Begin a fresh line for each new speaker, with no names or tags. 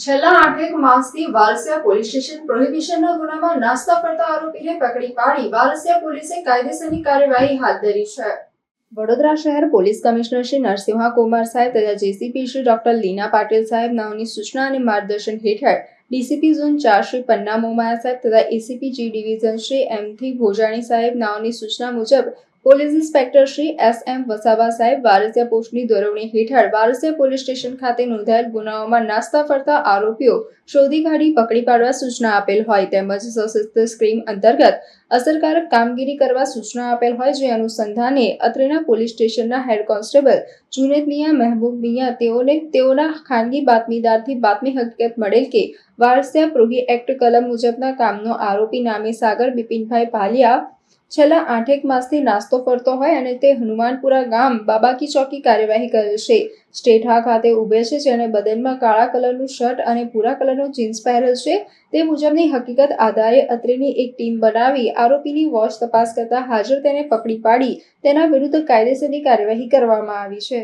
છેલ્લા આઠેક માસથી વાલસિયા police station પ્રોહિબિશનના ગુનામાં નાસ્તા ફરતા આરોપીને પકડી પાડી વાલસિયા પોલીસે કાયદેસરની કાર્યવાહી હાથ ધરી છે. વડોદરા શહેર પોલીસ કમિશનર શ્રી નરસિંહા કુમાર સાહેબ તથા જેસીપી શ્રી ડોક્ટર લીના પાટીલ સાહેબ નાઓની સૂચના અને માર્ગદર્શન હેઠળ ડીસીપી ઝોન ચાર શ્રી પન્ના મોમાયા સાહેબ તથા એસીપી જી ડિવિઝન શ્રી એમથી ભોજાણી સાહેબ નાઓની સૂચના મુજબ police inspector Shri S M Vasava સાહેબ વારસિયા પોસ્ટની દોરવણી હેઠળ વારસિયા પોલીસ સ્ટેશન ખાતે નોંધાયેલ ગુનાઓમાં નાસ્તા ફરતા આરોપીઓ શોધી કાઢી પકડી પાડવા સૂચના આપેલ હોય તેમજ સશસ્ત્ર સ્ક્રીમ અંતર્ગત અસરકારક કામગીરી કરવા સૂચના આપેલ હોય જે અનુસંધાને અત્રેના પોલીસ સ્ટેશનના હેડ કોન્સ્ટેબલ જુનેદ મિયા મહેબૂબ મિયા તેઓને તેઓના ખાનગી બાતમીદારથી બાતમી હકીકત મળેલ કે વારસિયા પ્રોહી એક્ટ કલમ મુજબના કામનો આરોપી નામે સાગર બિપિનભાઈ ભાલિયા છેલ્લા આઠેક માસથી નાસ્તો ફરતો હોય અને તે હનુમાનપુરા ગામ બાબાકી ચોકી કાર્યવાહી કરેલ છે. સ્ટેટ હા ખાતે ઉભે છે જેને બદનમાં કાળા કલરનું શર્ટ અને ભૂરા કલરનું જીન્સ પહેરેલ છે. તે મુજબની હકીકત આધારે અત્રેની એક ટીમ બનાવી આરોપીની વોચ તપાસ કરતા હાજર તેને પકડી પાડી. તેના વિરુદ્ધ કાયદેસરની કાર્યવાહી કરવામાં આવી છે.